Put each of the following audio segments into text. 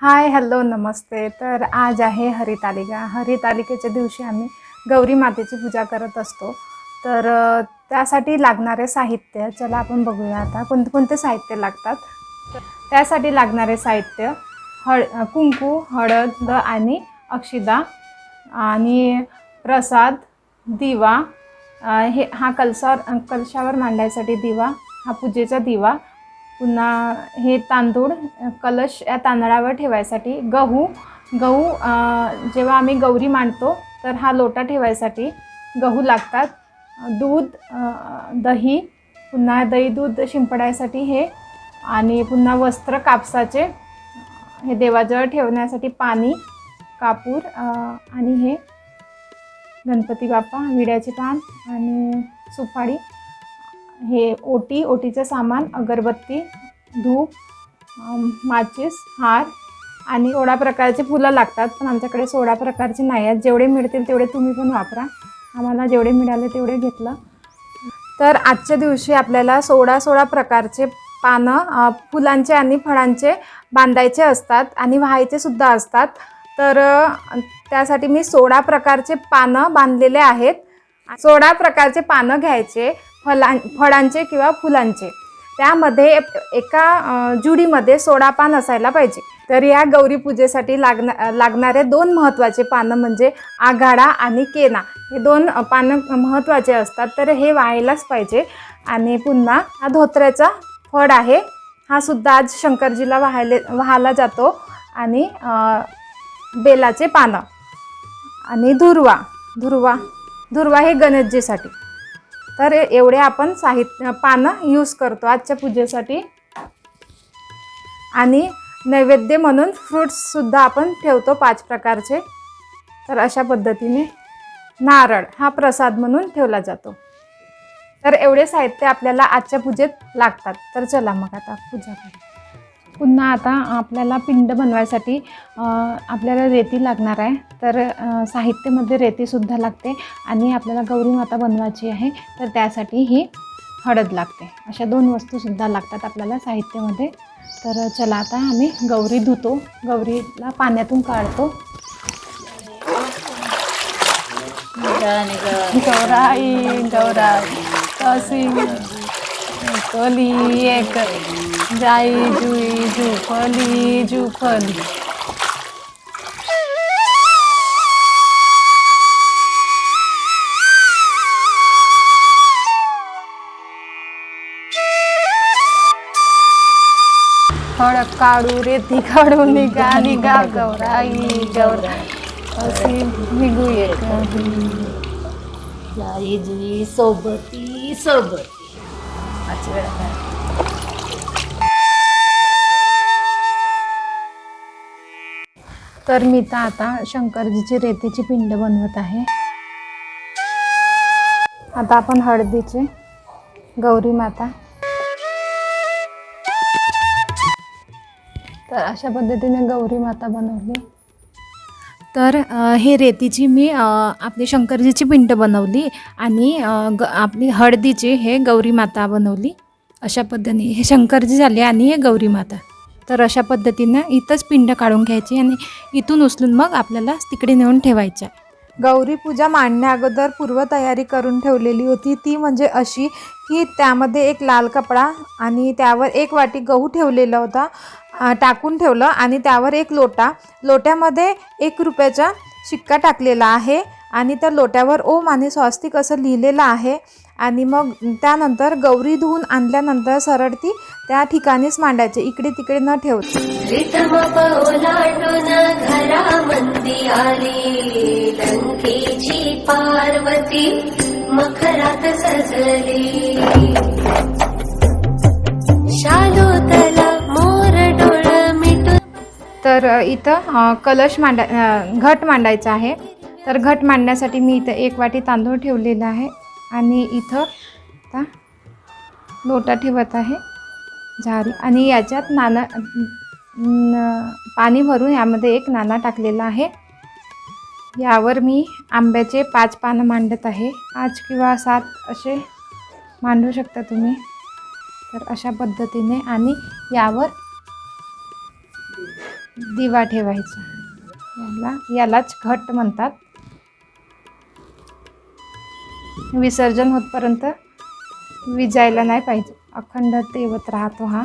Hi hello नमस्ते. तर आज आहे हरितालिका. हरितालिकेच्या दिवशी आम्ही गौरी मातेची पूजा करत असतो. तर त्यासाठी लागणारे साहित्य चला आपण बघूया आता कोणते कोणते साहित्य लागतात. त्यासाठी लागणारे साहित्य हळ कुंकू हळद आणि अक्षिदा आणि प्रसाद दिवा हे हा कलसावर कलशावर मांडायसाठी दिवा हा पूजेचा दिवा पुन्हा हे तांदूळ कलश या तांदळावर ठेवायसाठी गहू गहू जेव्हा आम्ही गौरी मांडतो तर हा लोटा ठेवायसाठी गहू लागतात. दूध दही पुन्हा दही दूध शिंपडायसाठी हे आणि पुन्हा वस्त्र कापसाचे हे देवाजवळ ठेवण्यासाठी पाणी कापूर आणि हे गणपती बाप्पा विड्याचे पान आणि सुपारी. हे ओटी ओटीचं सामान अगरबत्ती धूप माचीस हार आणि सोळा प्रकारचे फुलं लागतात. पण आमच्याकडे सोळा प्रकारचे नाही आहेत. जेवढे मिळतील तेवढे तुम्ही पण वापरा. आम्हाला जेवढे मिळाले तेवढे घेतलं. तर आजच्या दिवशी आपल्याला सोळा सोळा प्रकारचे पानं फुलांचे आणि फळांचे बांधायचे असतात आणि व्हायचे सुद्धा असतात. तर त्यासाठी मी सोळा प्रकारचे पानं बांधलेले आहेत. सोळा प्रकारचे पानं घ्यायचे. फलां फळांचे किंवा फुलांचे. त्यामध्ये एका जुडीमध्ये सोळा पान असायला पाहिजे. तर या गौरी पूजेसाठी लागना लागणारे दोन महत्त्वाचे पानं म्हणजे आघाडा आणि केना. हे दोन पानं महत्त्वाचे असतात. तर हे व्हायलाच पाहिजे. आणि पुन्हा हा धोत्र्याचा फळ आहे. हा सुद्धा आज शंकरजीला वाहायले वाहाला जातो. आणि बेलाचे पानं. आणि धुर्वा. धुर्वा. धुर्वा हे गणेशजीसाठी. तर एवढे आपण साहित्य पानं यूज करतो आजच्या पूजेसाठी. आणि नैवेद्य म्हणून फ्रूट्ससुद्धा आपण ठेवतो पाच प्रकारचे. तर अशा पद्धतीने नारळ हा प्रसाद म्हणून ठेवला जातो. तर एवढे साहित्य आपल्याला आजच्या पूजेत लागतात. तर चला मग आता पूजा करू पुन्हा आता आपल्याला पिंड बनवायसाठी आपल्याला रेती लागणार आहे. तर साहित्यामध्ये रेतीसुद्धा लागते आणि आपल्याला गौरी माता बनवायची आहे. तर त्यासाठी ही हळद लागते. अशा दोन वस्तूसुद्धा लागतात आपल्याला साहित्यामध्ये. तर चला आता आम्ही गौरी धुतो. गौरीला पाण्यातून काढतो. गौराई गौराई कशी कली एक. जाई जुई जुखली जुखली। हळद काढू रेती काढू निघाली गा गौराई गौराई अशी निघू एक जाई जुई सोबती सोबती. पाच तर मी तर आता शंकरजीची रेतीची पिंड बनवत आहे. आता आपण हळदीचे गौरी माता. तर अशा पद्धतीने गौरी माता बनवली. तर हे रेतीची मी आपली शंकरजीची पिंड बनवली आणि ग आपली हळदीची हे गौरी माता बनवली. अशा पद्धतीने हे शंकरजी झाले आणि हे गौरी माता. तर अशा पद्धतीनं इथंच पिंड काढून घ्यायची आणि इथून उचलून मग आपल्याला तिकडे नेऊन ठेवायच्या. गौरी पूजा मांडण्या अगोदर पूर्वतयारी करून ठेवलेली होती. ती म्हणजे अशी की त्यामध्ये एक लाल कपडा आणि त्यावर एक वाटी गहू ठेवलेला होता. टाकून ठेवलं आणि त्यावर एक लोटा. लोट्यामध्ये एक रुपयाचा शिक्का टाकलेला आहे आणि त्या लोट्यावर ओम आणि स्वास्तिक असं लिहिलेलं आहे. आणि मग त्यानंतर गौरी धुवून आणल्यानंतर सरळ ती त्या ठिकाणीच मांडायचे. इकडे तिकडे न ठेवता. पार्वती मखरात सजली. शालोतला मोर डोळ मिटून तर इथं कलश मांडा घट मांडायचा आहे. तर घट मांडण्यासाठी मी इथं एक वाटी तांदूळ ठेवलेला आहे. आणि इथं आता लोटा ठेवत आहे झारी आणि याच्यात नाना न- पाणी भरून यामध्ये एक नाणा टाकलेला आहे. यावर मी आंब्याचे पाच पानं मांडत आहे. पाच किंवा सात असे मांडू शकता तुम्ही. तर अशा पद्धतीने आणि यावर दिवा ठेवायचा. याला यालाच घट म्हणतात. विसर्जन होतपर्यंत विजायला नाही पाहिजे. अखंड तेवत राहतो हा.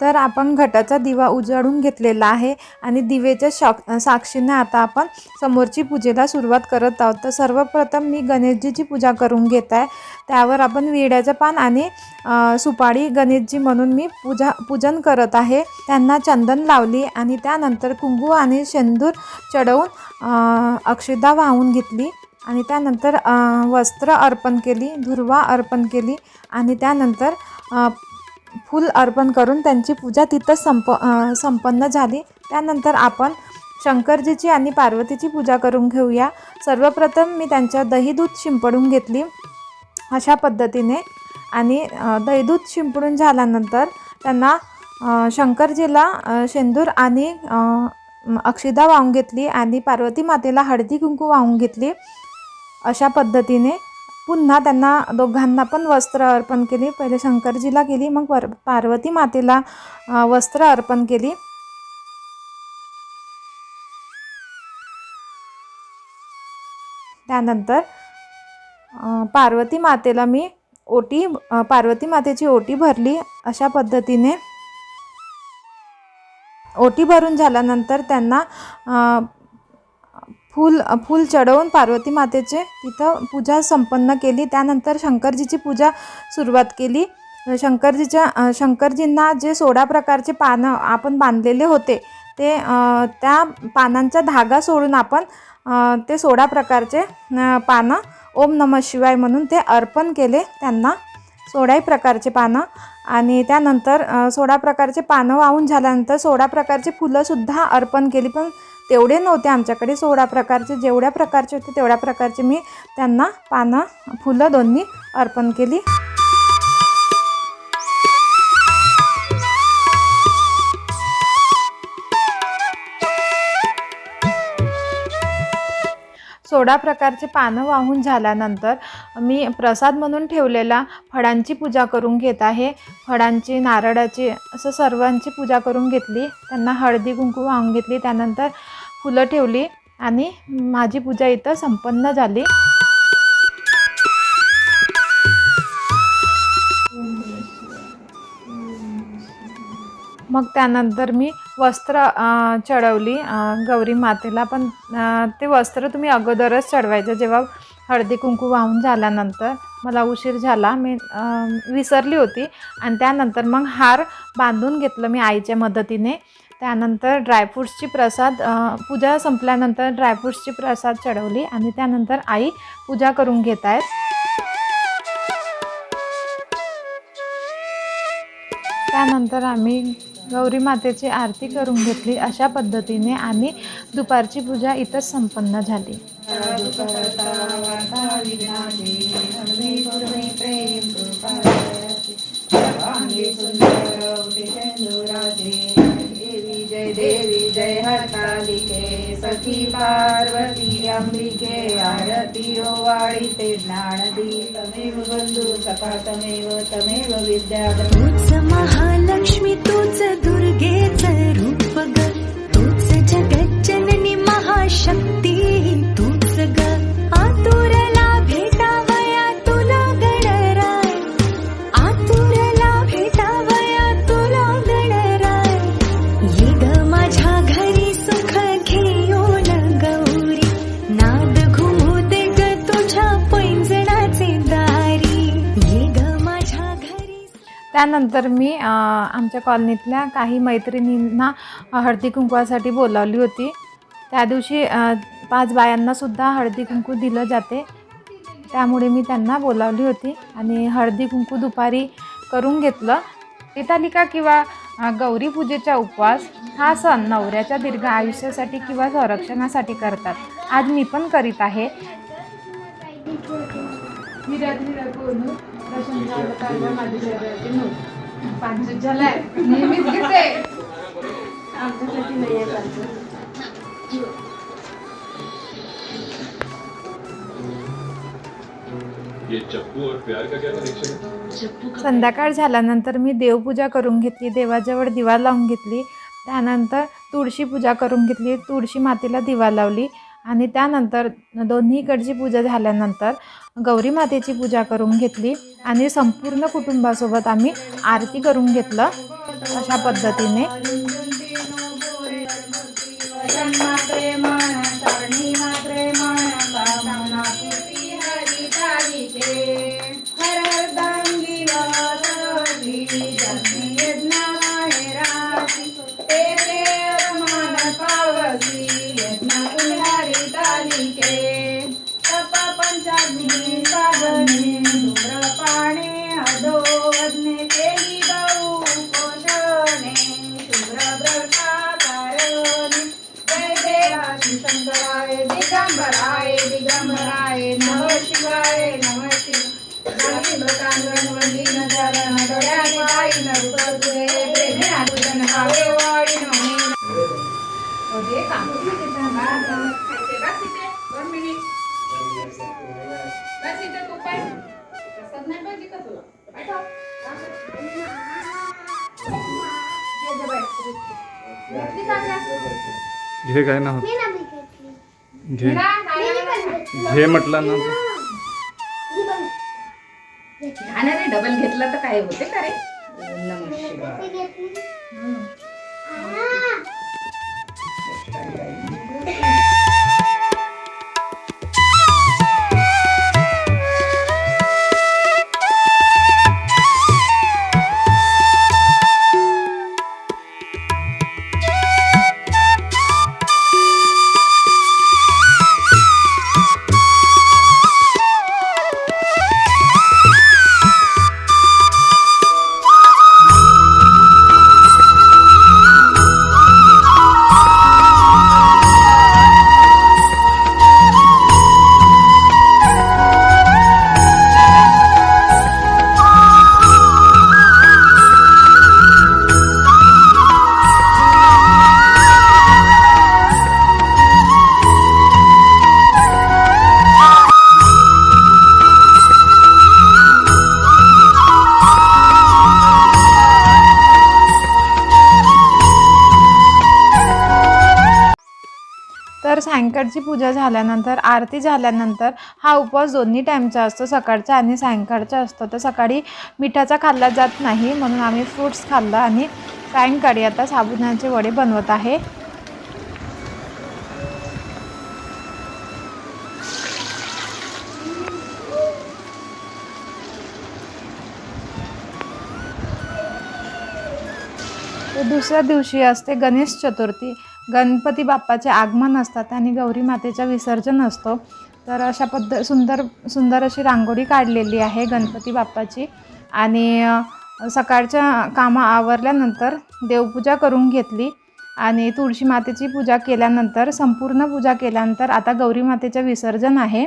तर आपण घटाचा दिवा उजाडून घेतलेला आहे आणि दिवेच्या शॉक साक्षीने आता आपण समोरची पूजेला सुरुवात करत आहोत. तर सर्वप्रथम मी गणेशजीची पूजा करून घेत आहे. त्यावर आपण विड्याचं पान आणि अ, सुपारी गणेशजी म्हणून मी पूजा पूजन करत आहे. त्यांना चंदन लावली आणि त्यानंतर कुंकू आणि शेंदूर चढवून अक्षदा वाहून घेतली. आणि त्यानंतर वस्त्र अर्पण केली धुर्वा अर्पण केली आणि त्यानंतर फूल अर्पण करून त्यांची पूजा तिथंच संप संपन्न झाली. त्यानंतर आपण शंकरजीची आणि पार्वतीची पूजा करून घेऊया. सर्वप्रथम मी त्यांच्या दही दूध शिंपडून घेतली अशा पद्धतीने आणि दहीदूध शिंपडून झाल्यानंतर त्यांना शंकरजीला शेंदूर आणि अक्षिदा वाहून घेतली आणि पार्वती मातेला हळदी कुंकू वाहून घेतली. अशा पद्धतीने पुन्हा त्यांना दोघांना पण वस्त्र अर्पण केली. पहिले शंकरजीला केली मग पर पार्वती मातेला वस्त्र अर्पण केली. त्यानंतर पार्वती मातेला मी ओटी पार्वती मातेची ओटी भरली. अशा पद्धतीने ओटी भरून झाल्यानंतर त्यांना फूल फूल चढवून पार्वती मातेचे तिथं पूजा संपन्न केली. त्यानंतर शंकरजीची पूजा सुरुवात केली. शंकरजीच्या शंकरजींना जे सोळा प्रकारचे पानं आपण बांधलेले होते ते त्या पानांचा धागा सोडून आपण ते सोळा प्रकारचे पानं ओम नम शिवाय म्हणून ते अर्पण केले. त्यांना सोळाही प्रकारचे पानं आणि त्यानंतर सोळा प्रकारचे पानं वाहून झाल्यानंतर सोळा प्रकारचे फुलंसुद्धा अर्पण केली. पण तेवढे नव्हते आमच्याकडे. सोळा प्रकारचे जेवढ्या प्रकारचे होते तेवढ्या प्रकारचे मी त्यांना पानं फुलं दोन्ही अर्पण केली. सोळा प्रकारचे पानं वाहून झाल्यानंतर मी प्रसाद म्हणून ठेवलेला फळांची पूजा करून घेत आहे. फळांची नारळाची असं सर्वांची पूजा करून घेतली. त्यांना हळदी कुंकू वाहून घेतली. त्यानंतर फुलं ठेवली आणि माझी पूजा इथं संपन्न झाली. मग त्यानंतर मी वस्त्र चढवली. गौरी मातेला पण ते वस्त्र तुम्ही अगोदरच चढवायचं. जेव्हा हळदी कुंकू वाहून झाल्यानंतर मला उशीर झाला. मी विसरली होती. आणि त्यानंतर मग हार बांधून घेतलं मी आईच्या मदतीने. त्यानंतर ड्रायफ्रूट्सची प्रसाद पूजा संपल्यानंतर ड्रायफ्रूट्सची प्रसाद चढवली. आणि त्यानंतर आई पूजा करून घेत आहेत. त्यानंतर आम्ही गौरी मातेची आरती करून घेतली अशा पद्धतीने आम्ही दुपारची पूजा इथंच संपन्न झाली जय देवी जय हरतालिके सखी पार्वती अंबिके आरती ओवाळीते ज्ञानदी तमेव बंधू सखा तमेव तमेव विद्या तूच महालक्ष्मी तूच दुर्गेच रूप ग तूच जगज्जननी महाशक्ती त्यानंतर मी आमच्या कॉलनीतल्या काही मैत्रिणींना हळदी कुंकवासाठी बोलावली होती. त्या दिवशी पाच बायांनासुद्धा हळदी कुंकू दिलं जाते. त्यामुळे मी त्यांना बोलावली होती आणि हळदी कुंकू दुपारी करून घेतलं. पितालिका किंवा गौरी पूजेचा उपवास हा सण नवऱ्याच्या दीर्घ आयुष्यासाठी किंवा संरक्षणासाठी करतात. आज मी पण करीत आहे. संध्याकाळ झाल्यानंतर मी देवपूजा करून घेतली देवाजवळ दिवा लावून घेतली. त्यानंतर तुळशी पूजा करून घेतली तुळशी मातेला दिवा लावली. आणि त्यानंतर दोन्हीकडची पूजा झाल्यानंतर गौरी मातेची पूजा करून घेतली आणि संपूर्ण कुटुंबासोबत आम्ही आरती करून घेतलं अशा पद्धतीने. घे काय ना घे. घे म्हटलं ना डबल घेतलं तर काय होते का रे नम शिवाय तर पूजा झाल्यानंतर आरती झाल्यानंतर हा उपवास दोन्ही टाईमचा असतो. सकाळचा आणि सायंकाळचा असतो. तर सकाळी मिठाचा खाल्ला जात नाही म्हणून आम्ही फ्रूट्स खाल्लं आणि सायंकाळी आता साबुदाण्याचे वडे बनवत आहे. दुसऱ्या दिवशी असते गणेश चतुर्थी. गणपती बाप्पाचे आगमन असतात आणि गौरी मातेचं विसर्जन असतो. तर अशा पद्ध सुंदर सुंदर अशी रांगोळी काढलेली आहे गणपती बाप्पाची. आणि सकाळच्या कामं आवरल्यानंतर देवपूजा करून घेतली. आणि तुळशी मातेची पूजा केल्यानंतर संपूर्ण पूजा केल्यानंतर आता गौरी मातेचं विसर्जन आहे.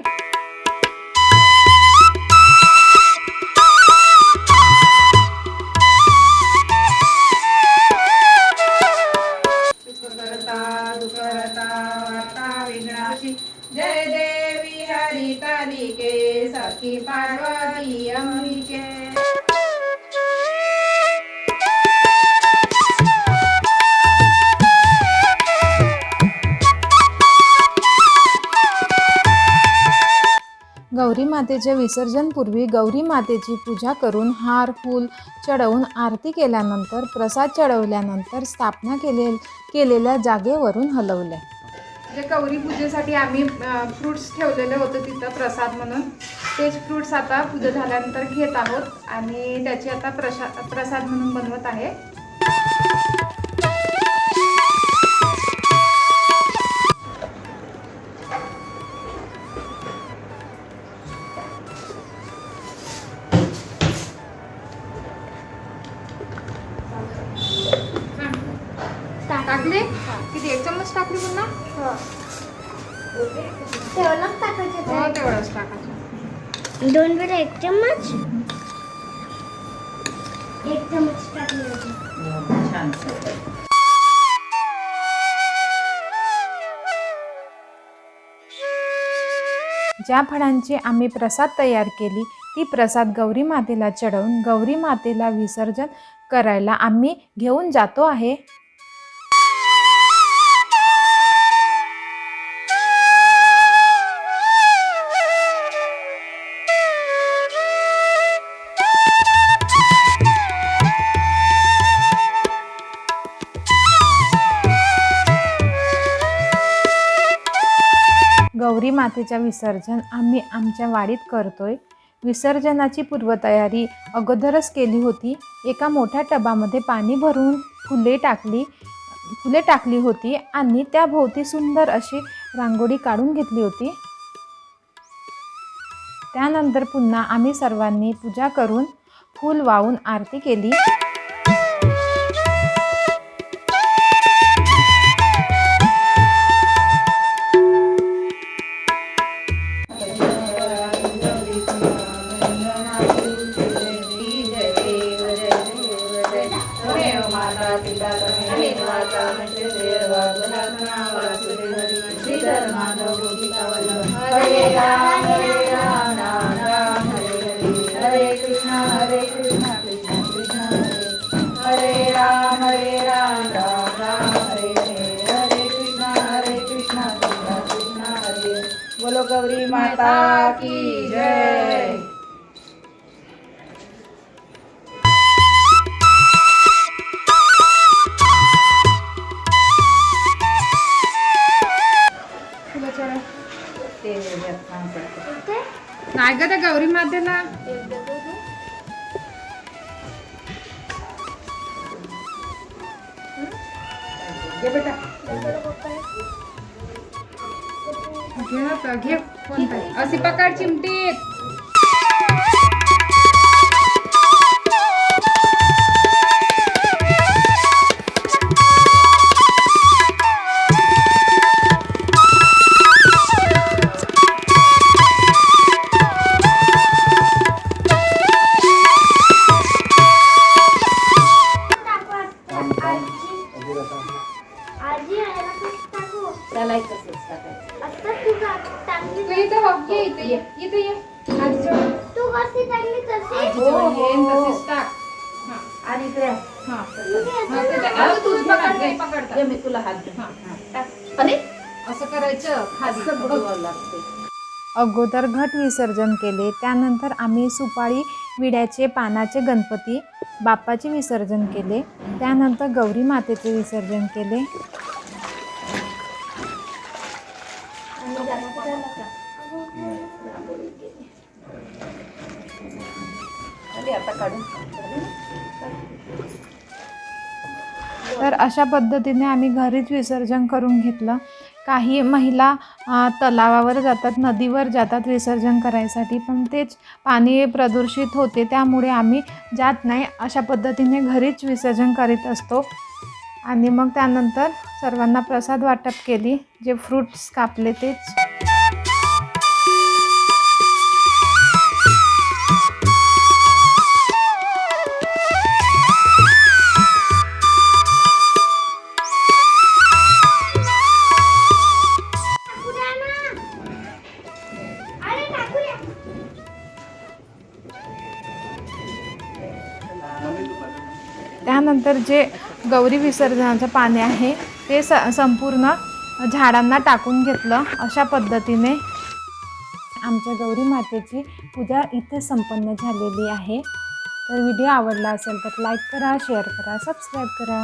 मातेच्या विसर्जनपूर्वी गौरी मातेची पूजा करून हार फूल चढवून आरती केल्यानंतर प्रसाद चढवल्यानंतर स्थापना केले केलेल्या जागेवरून हलवल्या जे गौरी पूजेसाठी आम्ही फ्रुट्स ठेवलेले होते तिथं प्रसाद म्हणून. तेच फ्रुट्स आता पूजा झाल्यानंतर घेत आहोत आणि त्याची आता प्रसा प्रसाद म्हणून बनवत आहे. हो तेवढंच टाकायचं? दोन वेळा एक चम्मच. एक चम्मच टाकले ज्या फळांची आम्ही प्रसाद तयार केली ती प्रसाद गौरी मातेला चढवून गौरी मातेला विसर्जन करायला आम्ही घेऊन जातो आहे. गौरी मातेच्या विसर्जन आम्ही आमच्या वाडीत करतोय. विसर्जनाची पूर्वतयारी अगोदरच केली होती. एका मोठ्या टबामध्ये पाणी भरून फुले टाकली फुले टाकली होती आणि त्याभोवती सुंदर अशी रांगोळी काढून घेतली होती. त्यानंतर पुन्हा आम्ही सर्वांनी पूजा करून फूल वाहून आरती केली. नाही ग त्या गौरी मातेला. घे बेटा. घे घे. कोणता? अशी पकड चिमटीत. अगोदर घट विसर्जन केले. त्यानंतर आम्ही सुपाळी विड्याचे पानाचे गणपती बाप्पाचे विसर्जन केले. त्यानंतर गौरी मातेचे विसर्जन केले. तर अशा पद्धतीने आम्ही घरीच विसर्जन करून घेतलं. काही महिला तलावावर जातात नदीवर जातात विसर्जन करायसाठी. पण तेच पाणी प्रदूषित होते त्यामुळे आम्ही जात नाही. अशा पद्धतीने घरीच विसर्जन करीत असतो. आणि मग त्यानंतर सर्वांना प्रसाद वाटप केली. जे फ्रूट्स कापले तेच त्यानंतर जे गौरी विसर्जनाचं पाणी आहे ते स संपूर्ण झाडांना टाकून घेतलं अशा पद्धतीने आमच्या गौरी मातेची पूजा इथे संपन्न झालेली आहे. तर व्हिडिओ आवडला असेल तर लाईक करा शेअर करा सबस्क्राईब करा.